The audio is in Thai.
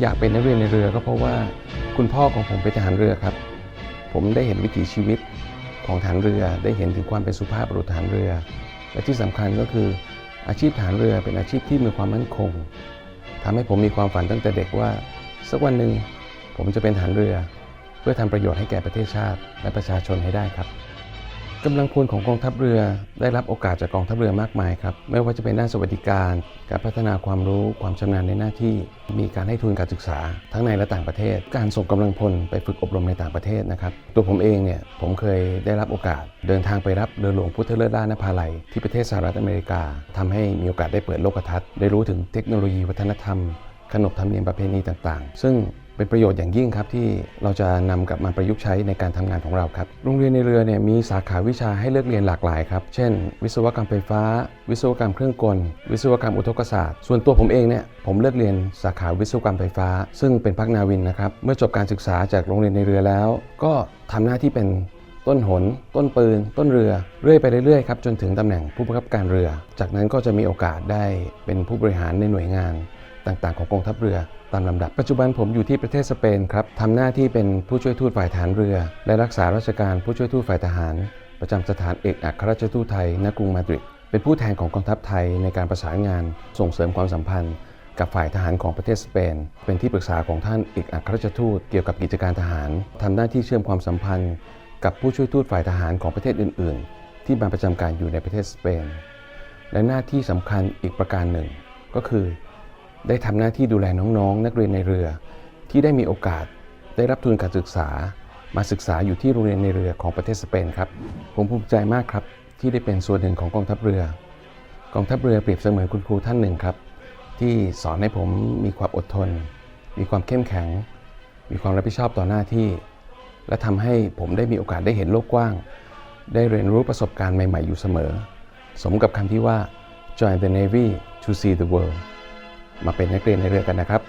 อยากเป็นนักเรียนในเรือก็เพราะว่าคุณพ่อของผมเป็นทหารเรือครับ ผมได้เห็นวิถีชีวิตของทหารเรือได้เห็นถึงความเป็นสุภาพบุรุษทหารเรือ และที่สำคัญก็คืออาชีพทหารเรือเป็นอาชีพที่มีความมั่นคงทำให้ผมมีความฝันตั้งแต่เด็กว่า สักวันหนึ่งผมจะเป็นทหารเรือ เพื่อทำประโยชน์ให้แก่ประเทศชาติและประชาชนให้ได้ครับ กำลังพลของกองทัพเรือได้รับโอกาสจากกองทัพเรือมากมายครับ ไม่ว่าจะเป็นด้านสวัสดิการ การพัฒนาความรู้ความชำนาญในหน้าที่ มีการให้ทุนการศึกษา ทั้งในและต่างประเทศ การส่งกำลังพลไปฝึกอบรมในต่างประเทศนะครับ ตัวผมเองเนี่ยผมเคยได้รับโอกาส เดินทางไปรับเรือหลวงพุทธเลิศล่านภาลัย ที่ประเทศสหรัฐอเมริกาทำให้มีโอกาสได้เปิดโลกทัศน์ได้รู้ถึงเทคโนโลยีวัฒนธรรม ขนบธรรมเนียมประเพณีต่างๆ ซึ่ง เป็นประโยชน์อย่างยิ่งครับที่เราจะนำกลับมาประยุกต์ใช้ในการทำงานของเราครับ โรงเรียนในเรือเนี่ยมีสาขาวิชาให้เลือกเรียนหลากหลายครับ เช่น วิศวกรรมไฟฟ้า วิศวกรรมเครื่องกล วิศวกรรมอุทกศาสตร์ ส่วนตัวผมเองเนี่ยผมเลือกเรียนสาขาวิศวกรรมไฟฟ้า ซึ่งเป็นพักนาวินนะครับ เมื่อจบการศึกษาจากโรงเรียนในเรือแล้ว ก็ทำหน้าที่เป็นต้นหน ต้นปืน ต้นเรือ เรื่อยไปเรื่อยๆครับจนถึงตำแหน่งผู้บังคับการเรือ จากนั้นก็จะมีโอกาสได้เป็นผู้บริหารในหน่วยงาน ต่างๆ ของกองทัพเรือตามลำดับ ปัจจุบันผมอยู่ที่ประเทศสเปนครับทำหน้าที่เป็นผู้ช่วยทูตฝ่ายทหารเรือ และรักษาราชการผู้ช่วยทูตฝ่ายทหาร ประจำสถานเอกอัครราชทูตไทยณกรุงมาดริดเป็นผู้แทนของกองทัพไทยในการประสานงาน ส่งเสริมความสัมพันธ์ กับฝ่ายทหารของประเทศสเปน เป็นที่ปรึกษาของท่านเอกอัครราชทูตเกี่ยวกับกิจการทหารทำหน้าที่เชื่อมความสัมพันธ์ กับผู้ช่วยทูตฝ่ายทหารของประเทศอื่น ๆ ที่มาประจำการอยู่ในประเทศสเปน และหน้าที่สำคัญอีกประการหนึ่ง ก็คือ ได้ทำหน้าที่ดูแลน้องๆนักเรียนในเรือ ที่ได้มีโอกาสได้รับทุนการศึกษา มาศึกษาอยู่ที่โรงเรียนในเรือของประเทศสเปนครับ ผมภูมิใจมากครับที่ได้เป็นส่วนหนึ่งของกองทัพเรือ กองทัพเรือเปรียบเสมือนคุณครูท่านหนึ่งครับ ที่สอนให้ผมมีความอดทน มีความเข้มแข็ง มีความรับผิดชอบต่อหน้าที่ และทำให้ผมได้มีโอกาสได้เห็นโลกกว้าง ได้เรียนรู้ประสบการณ์ใหม่ ๆ อยู่เสมอ สมกับคำที่ว่า join the navy to see the world มาเป็นนักเรียนในเรือกันนะครับ